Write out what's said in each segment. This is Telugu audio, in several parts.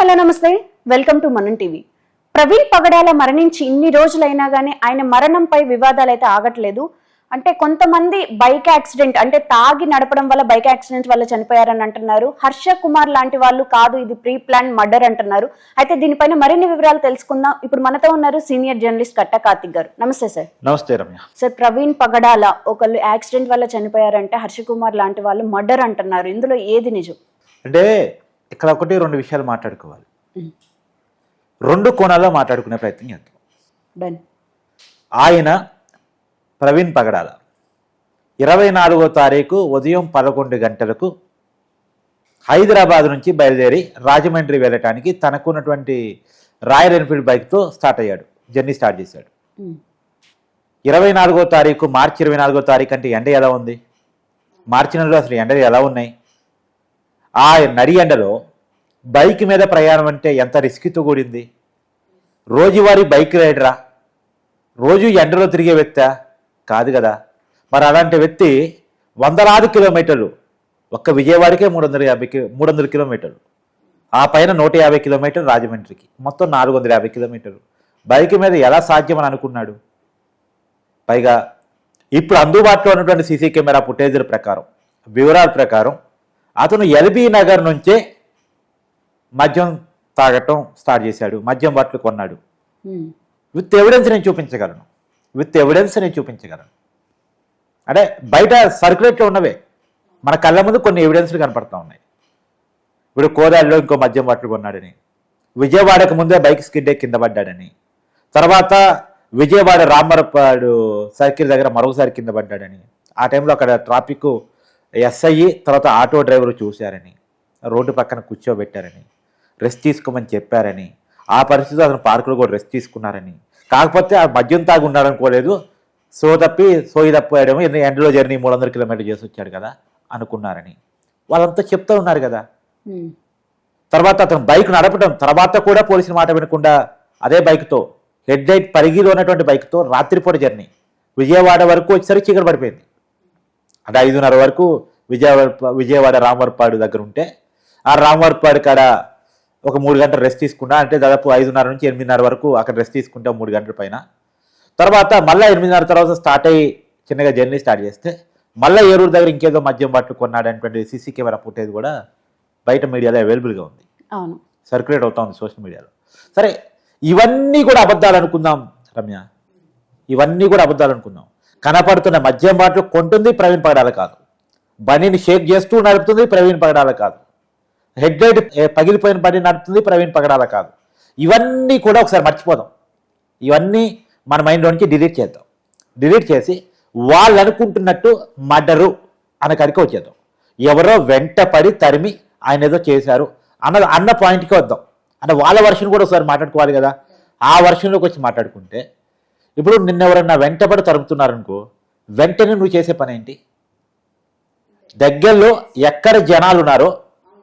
హలో నమస్తే. Welcome to Manam TV Praveen Pagadala మరణించి ఇన్ని రోజులైనా గానీ ఆయన మరణంపై వివాదాలు అయితే ఆగట్లేదు. అంటే కొంతమంది బైక్ యాక్సిడెంట్ అంటే తాగి నడపడం వల్ల బైక్ యాక్సిడెంట్ వల్ల చనిపోయారని అంటున్నారు. హర్ష కుమార్ లాంటి వాళ్ళు కాదు ఇది ప్రీ ప్లాన్ మర్డర్ అంటున్నారు. అయితే దీనిపైన మరిన్ని వివరాలు తెలుసుకుందాం. ఇప్పుడు మనతో ఉన్నారు సీనియర్ జర్నలిస్ట్ కట్ట కార్తిక్ గారు. నమస్తే సార్ నమస్తే రమ్య. సార్ ప్రవీణ్ పగడాల ఒకళ్ళు యాక్సిడెంట్ వల్ల చనిపోయారంటే. హర్ష కుమార్ లాంటి వాళ్ళు మర్డర్ అంటున్నారు. ఇందులో ఏది నిజం? అంటే ఇక్కడ ఒకటి రెండు విషయాలు మాట్లాడుకోవాలి. రెండు కోణాల్లో మాట్లాడుకునే ప్రయత్నం చేద్దాం. ఆయన ప్రవీణ్ పగడాల. ఇరవై నాలుగో తారీఖు ఉదయం పదకొండు గంటలకు హైదరాబాద్ నుంచి బయలుదేరి రాజమండ్రి వెళ్ళటానికి తనకున్నటువంటి రాయల్ ఎన్ఫీల్డ్ బైక్తో స్టార్ట్ అయ్యాడు. జర్నీ స్టార్ట్ చేశాడు. ఇరవై నాలుగో తారీఖు మార్చి ఇరవై నాలుగో తారీఖు అంటే ఎండ ఎలా ఉంది? మార్చి నెలలో అసలు ఎండలు ఎలా ఉన్నాయి? ఆ నడి ఎండలో బైక్ మీద ప్రయాణం అంటే ఎంత రిస్క్తో కూడింది? రోజువారీ బైక్ రైడరా? రోజు ఎండలో తిరిగే వ్యక్త? కాదు కదా. మరి అలాంటి వ్యక్తి వందలాది కిలోమీటర్లు ఒక్క విజయవాడకే మూడు వందల యాభై కి- మూడు వందల కిలోమీటర్లు. ఆ పైన నూట యాభై కిలోమీటర్లు రాజమండ్రికి. మొత్తం నాలుగు వందల యాభై కిలోమీటర్లు. బైక్ మీద ఎలా సాధ్యమని అనుకున్నాడు? పైగా ఇప్పుడు అందుబాటులో ఉన్నటువంటి సీసీ కెమెరా ఫుటేజీల ప్రకారం వివరాల ప్రకారం అతను ఎల్బీ నగర్ నుంచే మద్యం తాగటం స్టార్ట్ చేశాడు. మద్యం బాటిల్ కొన్నాడు. విత్ ఎవిడెన్స్ నేను చూపించగలను. విత్ ఎవిడెన్స్ నేను చూపించగలను. అంటే బయట సర్క్యులేట్లో ఉన్నవే. మన కళ్ళ ముందు కొన్ని ఎవిడెన్స్లు కనపడతా ఉన్నాయి. ఇప్పుడు కోదాడిలో ఇంకో మద్యం బాటిల్ కొన్నాడని. విజయవాడకు ముందే బైక్ స్కిడ్ కింద పడ్డాడని. తర్వాత విజయవాడ రామరపాడు సర్కిల్ దగ్గర మరొకసారి కింద పడ్డాడని. ఆ టైంలో అక్కడ ట్రాఫిక్ ఎస్ఐ తర్వాత ఆటో డ్రైవర్ చూశారని. రోడ్డు పక్కన కూర్చోబెట్టారని. రెస్ట్ తీసుకోమని చెప్పారని. ఆ పరిస్థితిలో అతను పార్కులో కూడా రెస్ట్ తీసుకున్నారని. కాకపోతే ఆ మద్యం తాగి ఉన్నాడనుకోలేదు సో తప్పి సోయి తప్పాడేమో ఎండలో జర్నీ మూడు వందల కిలోమీటర్లు చేసి వచ్చాడు కదా అనుకున్నారని. వాళ్ళంతా చెప్తూ ఉన్నారు కదా. తర్వాత అతను బైక్ నడపడం తర్వాత కూడా పోలీసుల మాట వినకుండా అదే బైక్తో హెడ్ లైట్ పరిగిలో ఉన్నటువంటి బైక్తో రాత్రిపూట జర్నీ. విజయవాడ వరకు వచ్చేసరికి చీకటి పడిపోయింది. అంటే ఐదున్నర వరకు విజయవాడ విజయవాడ రామవరపాడు దగ్గర ఉంటే ఆ రామవరపాడు కాడ ఒక మూడు గంటలు రెస్ట్ తీసుకున్నా అంటే దాదాపు ఐదున్నర నుంచి ఎనిమిదిన్నర వరకు అక్కడ రెస్ట్ తీసుకుంటే మూడు గంటల పైన. తర్వాత మళ్ళీ ఎనిమిదిన్నర తర్వాత స్టార్ట్ అయ్యి చిన్నగా జర్నీ స్టార్ట్ చేస్తే మళ్ళీ ఏరూరు దగ్గర ఇంకేదో మద్యం పట్టు కొన్నాడనేటువంటి సీసీ కెమెరా ఫుటేజ్ కూడా బయట మీడియాలో అవైలబుల్గా ఉంది. అవును. సర్క్యులేట్ అవుతా ఉంది సోషల్ మీడియాలో సరే ఇవన్నీ కూడా అబద్ధాలు అనుకుందాం రమ్య. ఇవన్నీ కూడా అబద్ధాలు అనుకుందాం. కనపడుతున్న మద్యం బాటలు కొంటుంది ప్రవీణ్ పగడాల కాదు. బండిని షేక్ చేస్తూ నడుపుతుంది ప్రవీణ్ పగడాల కాదు. హెడ్ లైట్ పగిలిపోయిన బండి నడుపుతుంది ప్రవీణ్ పగడాల కాదు. ఇవన్నీ కూడా ఒకసారి మర్చిపోదాం. ఇవన్నీ మన మైండ్లోంచి డిలీట్ చేద్దాం. డిలీట్ చేసి వాళ్ళు అనుకుంటున్నట్టు మర్డరు అన్న కడికి వచ్చేద్దాం. ఎవరో వెంట పడి తరిమి ఆయన ఏదో చేశారు అన్న అన్న పాయింట్కి వద్దాం. అంటే వాళ్ళ వర్షన్ కూడా ఒకసారి మాట్లాడుకోవాలి కదా. ఆ వర్షన్లోకి వచ్చి మాట్లాడుకుంటే ఇప్పుడు నిన్న ఎవరన్నా వెంటపడి తరుముతున్నారనుకో వెంటనే నువ్వు చేసే పని ఏంటి? దగ్గరలో ఎక్కడ జనాలు ఉన్నారో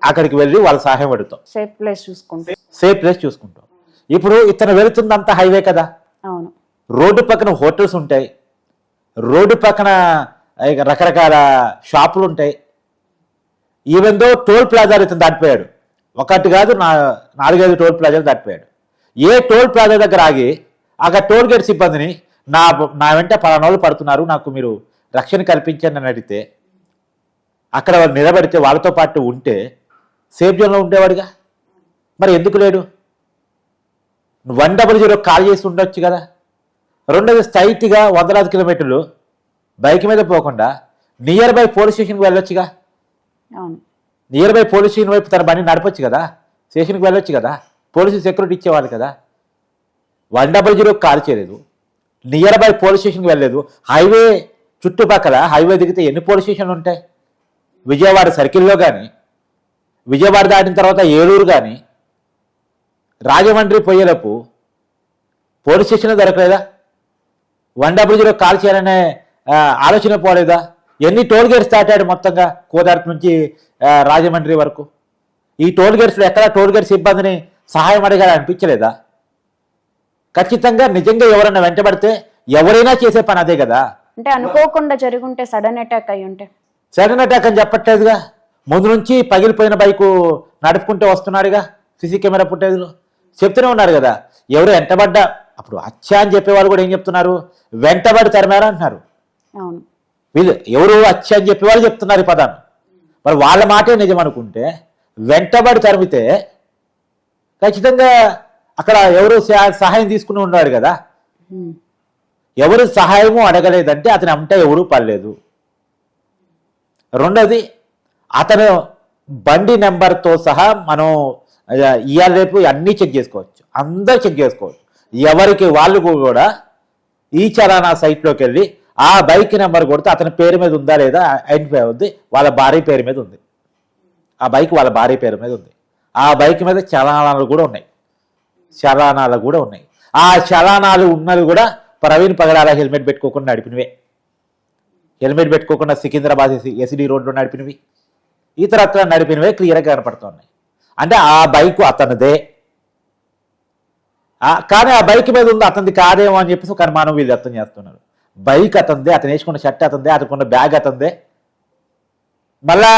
అక్కడికి వెళ్ళి వాళ్ళ సహాయం అడుగుతాం. సేఫ్ ప్లేస్ చూసుకుంటే. సేఫ్ ప్లేస్ చూసుకుంటాం. ఇప్పుడు ఇతను వెళుతుందంతా హైవే కదా? అవును. రోడ్డు పక్కన హోటల్స్ ఉంటాయి. రోడ్డు పక్కన రకరకాల షాపులు ఉంటాయి. ఈవెన్ దో టోల్ ప్లాజాలు ఇతను దాటిపోయాడు. ఒకటి కాదు నా నాలుగైదు టోల్ ప్లాజాలు దాటిపోయాడు. ఏ టోల్ ప్లాజా దగ్గర ఆగి అక్కడ టోల్ గేట్ సిబ్బందిని నా నా వెంట పలానా వాళ్ళు పడుతున్నారు నాకు మీరు రక్షణ కల్పించండి అని అడిగితే అక్కడ వాళ్ళు నిలబడితే వాళ్ళతో పాటు ఉంటే సేఫ్ జోన్లో ఉండేవాడుగా? మరి ఎందుకు లేడు? వన్ డబల్ జీరో కాల్ చేసి ఉండొచ్చు కదా. రెండోది స్ట్రైట్గా వందలాది కిలోమీటర్లు బైక్ మీద పోకుండా నియర్ బై పోలీస్ స్టేషన్కి వెళ్ళొచ్చుగా? నియర్ బై పోలీస్ స్టేషన్ వైపు తన బండి నడపొచ్చు కదా? స్టేషన్కి వెళ్ళొచ్చు కదా? పోలీసు సెక్యూరిటీ ఇచ్చేవాళ్ళు కదా? వన్ డబల్ జీరో కాల్ చేయలేదు. నియర్ బై పోలీస్ స్టేషన్కి వెళ్ళలేదు. హైవే చుట్టుపక్కల హైవే దిగితే ఎన్ని పోలీస్ స్టేషన్లు ఉంటాయి? విజయవాడ సర్కిల్లో కానీ విజయవాడ దాటిన తర్వాత ఏలూరు కానీ రాజమండ్రి పోయేలోపు పోలీస్ స్టేషన్ దొరకలేదా? వన్ డబుల్ జీరో కాల్ చేయాలనే ఆలోచన పోలేదా? ఎన్ని టోల్ గేట్స్ దాటాడు మొత్తంగా కోదార్పు నుంచి రాజమండ్రి వరకు? ఈ టోల్ గేట్స్లో ఎక్కడ టోల్ గేట్స్ ఇబ్బందిని సహాయం అడగాలి అనిపించలేదా? ఖచ్చితంగా నిజంగా ఎవరైనా వెంటబడితే ఎవరైనా చేసే పని అదే కదా? అంటే అనుకోకుండా జరుగుంటే సడన్ అటాక్ అయి ఉంటే సడన్ అటాక్ అని చెప్పట్లేదుగా? ముందు నుంచి పగిలిపోయిన బైకు నడుపుకుంటూ వస్తున్నాడుగా సీసీ కెమెరా ఫుటేజ్లో. చెప్తూనే ఉన్నారు కదా ఎవరు వెంటబడ్డా. అప్పుడు హత్య అని చెప్పేవాళ్ళు కూడా ఏం చెప్తున్నారు? వెంటబడి తరిమారు అంటున్నారు. వీళ్ళు ఎవరు హత్య అని చెప్పేవాళ్ళు చెప్తున్నారు ఈ పదాన్ని మరి వాళ్ళ మాటే నిజం అనుకుంటే వెంటబడి తరిమితే ఖచ్చితంగా అక్కడ ఎవరు సహా- సహాయం తీసుకుని ఉన్నాడు కదా. ఎవరు సహాయము అడగలేదంటే అతని అంట ఎవరు పడలేదు. రెండోది అతను బండి నెంబర్తో సహా మనం ఆ, ఇవాళ రేపు అన్నీ చెక్ చేసుకోవచ్చు. అందరు చెక్ చేసుకోవచ్చు. ఎవరికి వాళ్ళు కూడా ఈ చలానా సైట్లోకి వెళ్ళి ఆ బైక్ నెంబర్ కొడితే అతని పేరు మీద ఉందా లేదా ఐడెంటిఫై అవుద్ది. వాళ్ళ భార్య పేరు మీద ఉంది. ఆ బైక్ వాళ్ళ భార్య పేరు మీద ఉంది. ఆ బైక్ మీద చలానాలు కూడా ఉన్నాయి. చలానాలు కూడా ఉన్నాయి. ఆ చలానాలు ఉన్నవి కూడా ప్రవీణ్ పగడాల హెల్మెట్ పెట్టుకోకుండా నడిపినవే. హెల్మెట్ పెట్టుకోకుండా సికింద్రాబాద్ ఎసిడి రోడ్లో నడిపినవి. ఇతరత్ర నడిపినవే క్లియర్గా కనపడుతున్నాయి అంటే ఆ బైక్ అతనిదే. కానీ ఆ బైక్ మీద ఉంది అతనిది కాదేమో అని చెప్పేసి ఒక అనుమానం వీళ్ళు వ్యక్తం చేస్తున్నారు. బైక్ అతనిదే అతను వేసుకున్న షర్ట్ అతనిదే అతనుకున్న బ్యాగ్ అతనిదే. మళ్ళా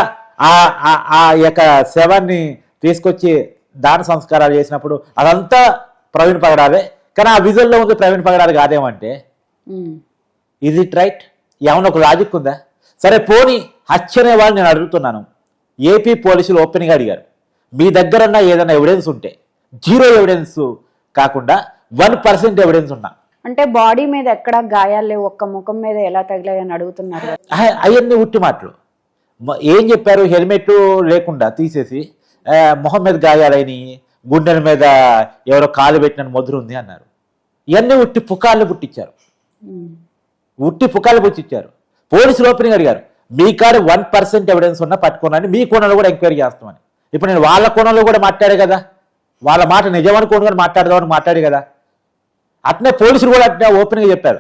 ఆ యొక్క శవాన్ని తీసుకొచ్చి దాన సంస్కారాలు చేసినప్పుడు అదంతా ప్రవీణ్ పగడాలే. కానీ ఆ విజువల్లో ఉంది ప్రవీణ్ పగడాలి కాదేమంటే. ఇది ఇట్ రైట్ ఏమన్నా ఒక లాజిక్ ఉందా? సరే పోని హత్య అనే వాళ్ళు నేను అడుగుతున్నాను. ఏపీ పోలీసులు ఓపెన్గా అడిగారు. మీ దగ్గర ఉన్న ఏదైనా ఎవిడెన్స్ ఉంటే జీరో ఎవిడెన్స్ కాకుండా వన్ పర్సెంట్ ఎవిడెన్స్ ఉన్నా. అంటే బాడీ మీద ఎక్కడ గాయాలు లేవు ఒక్క ముఖం మీద ఎలా తగిలాయని అడుగుతున్నారు. అవన్నీ ఉట్టి మాటలు. ఏం చెప్పారు? హెల్మెట్ లేకుండా తీసేసి మొహం మీద గాయాలని గుండెల మీద ఎవరో కాలు పెట్టిన ముద్ర ఉంది అన్నారు. ఇవన్నీ ఉట్టి పుకార్లు పుట్టించారు. ఉట్టి పుకార్లు పుట్టించారు పోలీసులు ఓపెనింగ్ అడిగారు. మీ కాడ వన్ పర్సెంట్ ఎవిడెన్స్ ఉన్నా పట్టుకోనని మీ కోణంలో కూడా ఎంక్వైరీ చేస్తామని. ఇప్పుడు నేను వాళ్ళ కోణంలో కూడా మాట్లాడే కదా. వాళ్ళ మాట నిజం నిజమనుకోని కూడా మాట్లాడదామని మాట్లాడే కదా. అట్నే పోలీసులు కూడా అట్నే ఓపెన్గా చెప్పారు.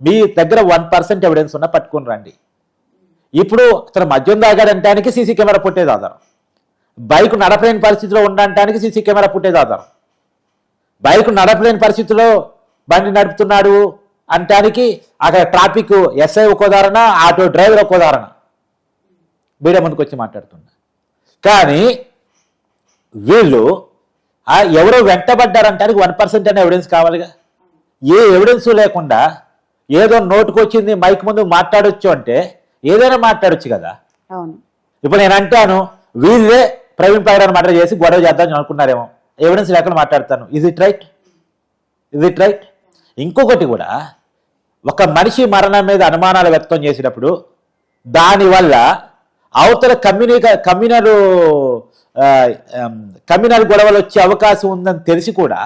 మీ దగ్గర వన్ పర్సెంట్ ఎవిడెన్స్ ఉన్నా పట్టుకుని రండి. ఇప్పుడు అతను మద్యం తాగాడంటానికి సీసీ కెమెరా పుట్టేది ఆధారం. బైక్ నడపలేని పరిస్థితిలో ఉండటానికి సీసీ కెమెరా పుట్టేది ఆధారం. బైక్ నడపలేని పరిస్థితిలో బండి నడుపుతున్నాడు అంటానికి అక్కడ ట్రాఫిక్ ఎస్ఐ ఒక ఉదాహరణ ఆటో డ్రైవర్ ఒక ఉదాహరణ మీడియా ముందుకు వచ్చి మాట్లాడుతున్నా కానీ వీళ్ళు ఎవరో వెంటబడ్డారంటానికి వన్ పర్సెంట్ అనే ఎవిడెన్స్ కావాలిగా? ఏ ఎవిడెన్స్ లేకుండా ఏదో నోటుకొచ్చింది మైక్ ముందు మాట్లాడొచ్చు అంటే ఏదైనా మాట్లాడొచ్చు కదా? ఇప్పుడు నేను అంటాను వీళ్ళే ప్రవీణ్ పగడాన్ని మర్డర్ చేసి గొడవ చేద్దామని అనుకున్నారేమో. ఎవిడెన్స్ లేకుండా మాట్లాడతాను. ఇది ఇట్ రైట్ ఇది ఇట్ రైట్ ఇంకొకటి కూడా ఒక మనిషి మరణం మీద అనుమానాలు వ్యక్తం చేసినప్పుడు దానివల్ల అవతల కమ్యూనిక కమ్యూనల్ కమ్యూనల్ గొడవలు వచ్చే అవకాశం ఉందని తెలిసి కూడా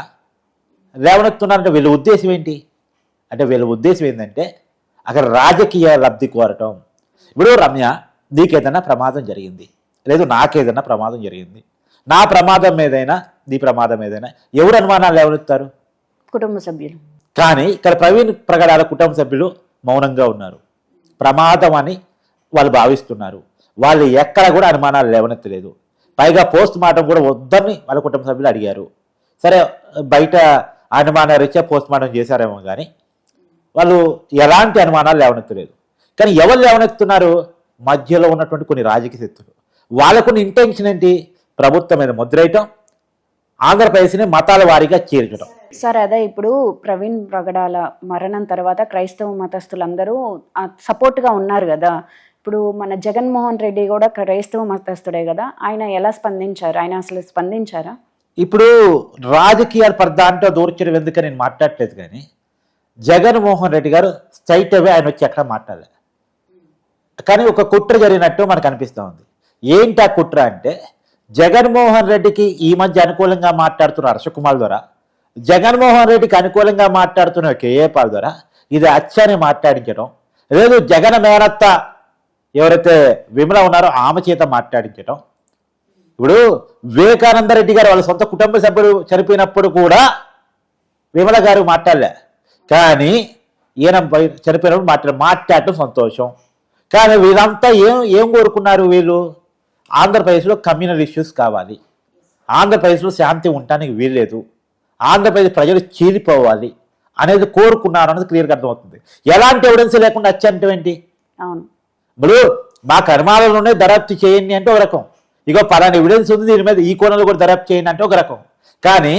లేవనెత్తున్నారంటే వీళ్ళ ఉద్దేశం ఏంటి? అంటే వీళ్ళ ఉద్దేశం ఏంటంటే అక్కడ రాజకీయ లబ్ధి కోరటం. ఇప్పుడు రమ్య నీకేదైనా ప్రమాదం జరిగింది. లేదు నాకేదైనా ప్రమాదం జరిగింది. నా ప్రమాదం ఏదైనా నీ ప్రమాదం ఏదైనా ఎవరు అనుమానాలు లేవనెత్తారు కుటుంబ సభ్యులు. కానీ ఇక్కడ ప్రవీణ్ ప్రగడాల కుటుంబ సభ్యులు మౌనంగా ఉన్నారు. ప్రమాదం అని వాళ్ళు భావిస్తున్నారు. వాళ్ళు ఎక్కడ కూడా అనుమానాలు లేవనెత్తలేదు. పైగా పోస్ట్ మార్టం కూడా వద్దని వాళ్ళ కుటుంబ సభ్యులు అడిగారు. సరే బయట అనుమానాలు రీత్యా పోస్ట్ మార్టం చేశారేమో కానీ వాళ్ళు ఎలాంటి అనుమానాలు లేవనెత్తలేదు. కానీ ఎవరు లేవనెత్తున్నారు? మధ్యలో ఉన్నటువంటి కొన్ని రాజకీయ శక్తులు. వాళ్ళకున్న ఇంటెన్షన్ ఏంటి? ప్రభుత్వం మీద ముద్రేయటం ఆంధ్రప్రదేశ్ని మతాల వారీగా చీల్చడం సార్ అదే ఇప్పుడు ప్రవీణ్ ప్రగడాల మరణం తర్వాత క్రైస్తవ మతస్థులందరూ సపోర్ట్గా ఉన్నారు కదా. ఇప్పుడు మన జగన్మోహన్ రెడ్డి కూడా క్రైస్తవ మతస్థుడే కదా. ఆయన ఎలా స్పందించారు? ఆయన అసలు స్పందించారా? ఇప్పుడు రాజకీయాల పర్దాంట్లో దూర్చడం ఎందుకని నేను మాట్లాడలేదు కానీ జగన్మోహన్ రెడ్డి గారు స్ట్రైట్ అవే ఆయన వచ్చి ఎక్కడ మాట్లాడలే. కానీ ఒక కుట్ర జరిగినట్టు మనకు అనిపిస్తూ ఉంది. ఏంటి ఆ కుట్ర అంటే జగన్మోహన్ రెడ్డికి ఈ మధ్య అనుకూలంగా మాట్లాడుతున్న హర్షకుమార్ ద్వారా జగన్మోహన్ రెడ్డికి అనుకూలంగా మాట్లాడుతున్న కేఏ పాల్ ద్వారా ఇది అచ్చని మాట్లాడించడం. లేదు జగన్ మేనత్త ఎవరైతే విమల ఉన్నారో ఆమె చేత మాట్లాడించడం. ఇప్పుడు వివేకానంద రెడ్డి గారు వాళ్ళ సొంత కుటుంబ సభ్యులు చనిపోయినప్పుడు కూడా విమల గారు మాట్లాడలే. కానీ ఈయన చనిపోయినప్పుడు మాట్లాడ మాట్లాడటం సంతోషం. కానీ వీళ్ళంతా ఏం ఏం కోరుకున్నారు వీళ్ళు? ఆంధ్రప్రదేశ్లో కమ్యూనల్ ఇష్యూస్ కావాలి. ఆంధ్రప్రదేశ్లో శాంతి ఉండటానికి వీల్లేదు. ఆంధ్రప్రదేశ్ ప్రజలు చీలిపోవాలి అనేది కోరుకున్నారు అనేది క్లియర్గా అర్థమవుతుంది. ఎలాంటి ఎవిడెన్స్ లేకుండా వచ్చంటే ఏంటి? అవును. ఇప్పుడు మా కర్మాలలోనే దర్యాప్తు చేయండి అంటే ఒక రకం. ఇగో పలానా ఎవిడెన్స్ ఉంది దీని మీద ఈ కోణంలో కూడా దర్యాప్తు చేయండి అంటే ఒక రకం. కానీ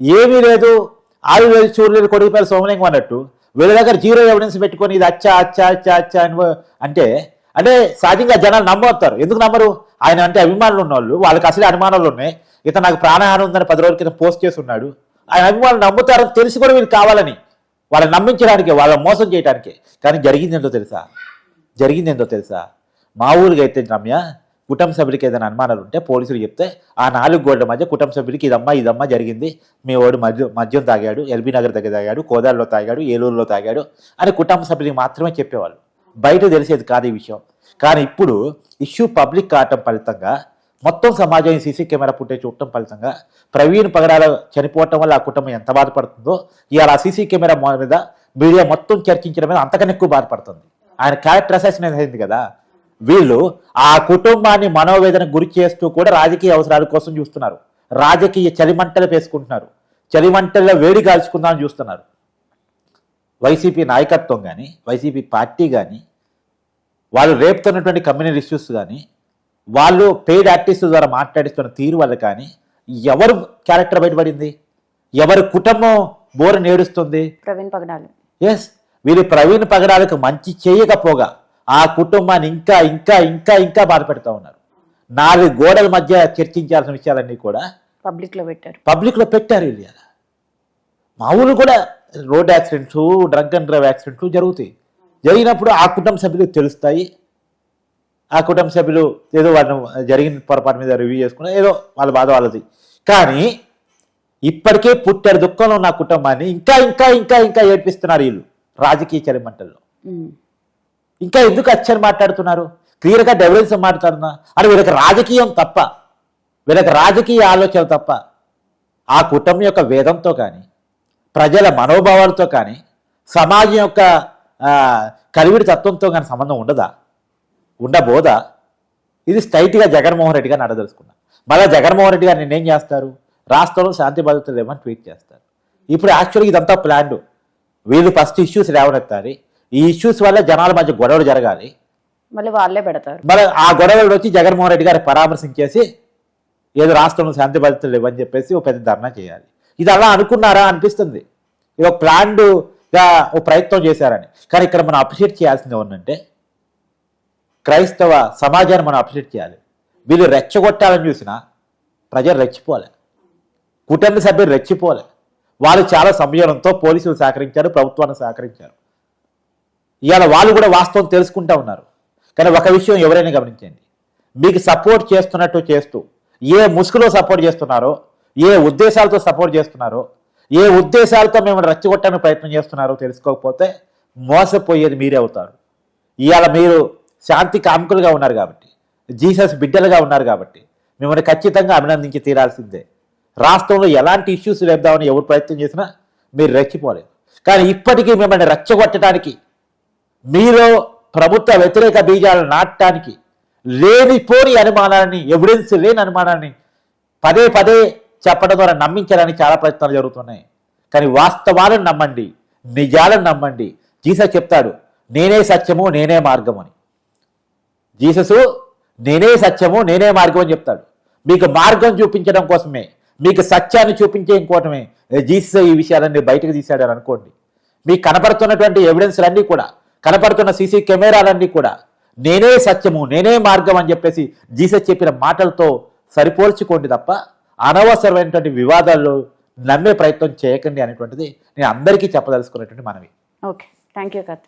ఏమీ లేదు. ఆరు లేదు చూడు లేదు కొడుకు పేరు సోమలింగం అన్నట్టు వీళ్ళ దగ్గర జీరో ఎవిడెన్స్ పెట్టుకొని ఇది అచ్చా అచ్చా అచ్చా అచ్చా అని అంటే అంటే సహజంగా జనాలు నమ్మవుతారు ఎందుకు నమ్మరు? ఆయన అంటే అభిమానులు ఉన్నవాళ్ళు వాళ్ళకి అసలే అనుమానాలు ఉన్నాయి. ఇతను నాకు ప్రాణహాని ఉందని పది రోజుల క్రితం పోస్ట్ చేసి ఉన్నాడు. ఆయన అభిమానులు నమ్ముతారని తెలిసి కూడా వీళ్ళు కావాలని వాళ్ళని నమ్మించడానికి వాళ్ళని మోసం చేయడానికి. కానీ జరిగింది ఏంటో తెలుసా? జరిగింది ఏంటో తెలుసా? మా ఊరికి అయితే రమ్య కుటుంబ సభ్యులకి ఏదైనా అనుమానాలు ఉంటే పోలీసులు చెప్తే ఆ నాలుగు గోడల మధ్య కుటుంబ సభ్యులకి ఇదమ్మా ఇదమ్మా జరిగింది. మీ వాడు మద్యం మద్యం తాగాడు ఎల్బీ నగర్ దగ్గర తాగాడు కోదాడలో తాగాడు ఏలూరులో తాగాడు అని కుటుంబ సభ్యులకి మాత్రమే చెప్పేవాళ్ళు. బయట తెలిసేది కాదు ఈ విషయం. కానీ ఇప్పుడు ఇష్యూ పబ్లిక్ కావటం ఫలితంగా మొత్తం సమాజం సీసీ కెమెరా ఫుటేజ్ చూడటం ఫలితంగా ప్రవీణ్ పగడాల చనిపోవటం వల్ల ఆ కుటుంబం ఎంత బాధపడుతుందో ఇవాళ ఆ సీసీ కెమెరా మీద మీడియా మొత్తం చర్చించడం మీద అంతకన్నా ఎక్కువ బాధపడుతుంది. ఆయన క్యారెక్టర్ అసెస్మెంట్ అయింది కదా. వీళ్ళు ఆ కుటుంబాన్ని మనోవేదన గురి చేస్తూ కూడా రాజకీయ అవసరాల కోసం చూస్తున్నారు. రాజకీయ చలిమంటలు వేసుకుంటున్నారు. చలిమంటల్లో వేడి కాల్చుకుందామని చూస్తున్నారు. వైసీపీ నాయకత్వం కానీ వైసీపీ పార్టీ కానీ వాళ్ళు రేపుతున్నటువంటి కమ్యూనల్ ఇష్యూస్ కానీ వాళ్ళు పెయిడ్ ఆర్టిస్ట్ ద్వారా మాట్లాడిస్తున్న తీరు వల్ల కానీ ఎవరు క్యారెక్టర్ బయటపడింది? ఎవరి కుటుంబం బోరు నేడుస్తుంది? ప్రవీణ్ పగడాలు. ఎస్ వీళ్ళు ప్రవీణ్ పగడాలకు మంచి చేయకపోగా ఆ కుటుంబాన్ని ఇంకా ఇంకా ఇంకా ఇంకా బాధ పెడతా ఉన్నారు. నాలుగు గోడల మధ్య చర్చించాల్సిన విషయాలన్నీ కూడా పబ్లిక్లో పెట్టారు. పబ్లిక్లో పెట్టారు వీళ్ళు మామూలు కూడా road accidents drug and drive యాక్సిడెంట్లు జరుగుతాయి. జరిగినప్పుడు ఆ కుటుంబ సభ్యులకు తెలుస్తాయి. ఆ కుటుంబ సభ్యులు ఏదో వాళ్ళని జరిగిన పొరపాటు మీద రివ్యూ చేసుకుని ఏదో వాళ్ళ బాధ వాళ్ళది. కానీ ఇప్పటికే పుట్టారు దుఃఖంలో ఉన్న కుటుంబాన్ని ఇంకా ఇంకా ఇంకా ఇంకా ఏడ్పిస్తున్నారు వీళ్ళు రాజకీయ చరిమంటల్లో. ఇంకా ఎందుకు అచ్చని మాట్లాడుతున్నారు? క్లియర్గా డెవలెన్స్ మాట్లాడుతున్నా? అని వీళ్ళకి రాజకీయం తప్ప వీళ్ళకి రాజకీయ ఆలోచన తప్ప ఆ కుటుంబం యొక్క వేదంతో కానీ ప్రజల మనోభావాలతో కానీ సమాజం యొక్క కలివిడి తత్వంతో కానీ సంబంధం ఉండదా? ఉండబోదా ఇది స్ట్రైట్గా జగన్మోహన్ రెడ్డి గారిని అడదలుచుకున్నా మళ్ళీ జగన్మోహన్ రెడ్డి గారు నేనేం చేస్తారు? రాష్ట్రంలో శాంతి భద్రతలు లేవని ట్వీట్ చేస్తారు. ఇప్పుడు యాక్చువల్గా ఇదంతా ప్లాన్డ్. వీళ్ళు ఫస్ట్ ఇష్యూస్ లేవనెత్తాలి. ఈ ఇష్యూస్ వల్ల జనాల మధ్య గొడవలు జరగాలి. మళ్ళీ వాళ్ళే పెడతారు. మరి ఆ గొడవలు వచ్చి జగన్మోహన్ రెడ్డి గారి పరామర్శించేసి ఏదో రాష్ట్రంలో శాంతి భద్రతలు లేవని చెప్పేసి ఒక పెద్ద ధర్నా చేయాలి. ఇది అలా అనుకున్నారా అనిపిస్తుంది. ఇది ఒక ప్లాన్డ్గా ఓ ప్రయత్నం చేశారని. కానీ ఇక్కడ మనం అప్రిషియేట్ చేయాల్సింది ఏంటంటే క్రైస్తవ సమాజాన్ని మనం అప్రిషియేట్ చేయాలి. వీళ్ళు రెచ్చగొట్టాలని చూసినా ప్రజలు రెచ్చిపోలే. కుటుంబ సభ్యులు రెచ్చిపోలే. వాళ్ళు చాలా సంయమనంతో పోలీసులు సహకరించారు ప్రభుత్వాన్ని సహకరించారు. ఇవాళ వాళ్ళు కూడా వాస్తవం తెలుసుకుంటా ఉన్నారు. కానీ ఒక విషయం ఎవరైనా గమనించండి. మీకు సపోర్ట్ చేస్తున్నట్టు చేస్తూ ఏ ముసుగులో సపోర్ట్ చేస్తున్నారో ఏ ఉద్దేశాలతో సపోర్ట్ చేస్తున్నారో ఏ ఉద్దేశాలతో మిమ్మల్ని రచ్చగొట్టడానికి ప్రయత్నం చేస్తున్నారో తెలుసుకోకపోతే మోసపోయేది మీరే అవుతారు. ఇవాళ మీరు శాంతి కాముకులుగా ఉన్నారు కాబట్టి జీసస్ బిడ్డలుగా ఉన్నారు కాబట్టి మిమ్మల్ని ఖచ్చితంగా అభినందించి తీరాల్సిందే. రాష్ట్రంలో ఎలాంటి ఇష్యూస్ లేద్దామని ఎవరు ప్రయత్నం చేసినా మీరు రెచ్చిపోలేదు కానీ ఇప్పటికీ మిమ్మల్ని రెచ్చగొట్టడానికి మీలో ప్రభుత్వ వ్యతిరేక బీజాలను నాటడానికి లేనిపోని అనుమానాన్ని ఎవిడెన్స్ లేని అనుమానాన్ని పదే పదే చెప్పడం ద్వారా నమ్మించడానికి చాలా ప్రయత్నాలు జరుగుతున్నాయి. కానీ వాస్తవాలను నమ్మండి నిజాలను నమ్మండి. జీసస్ చెప్తాడు నేనే సత్యము నేనే మార్గం అని. జీససు నేనే సత్యము నేనే మార్గం అని చెప్తాడు. మీకు మార్గం చూపించడం కోసమే మీకు సత్యాన్ని చూపించే ఇంకోటమే జీసస్ ఈ విషయాలన్నీ బయటకు తీశాడు అని అనుకోండి. మీకు కనపడుతున్నటువంటి ఎవిడెన్స్లన్నీ కూడా కనపడుతున్న సీసీ కెమెరాలన్నీ కూడా నేనే సత్యము నేనే మార్గం అని చెప్పేసి జీసస్ చెప్పిన మాటలతో సరిపోల్చుకోండి తప్ప అనవసరమైనటువంటి వివాదాల్లో నమ్మే ప్రయత్నం చేయకండి అనేటువంటిది నేను అందరికీ చెప్పదలుచుకున్నటువంటి మనవి. Okay thank you katli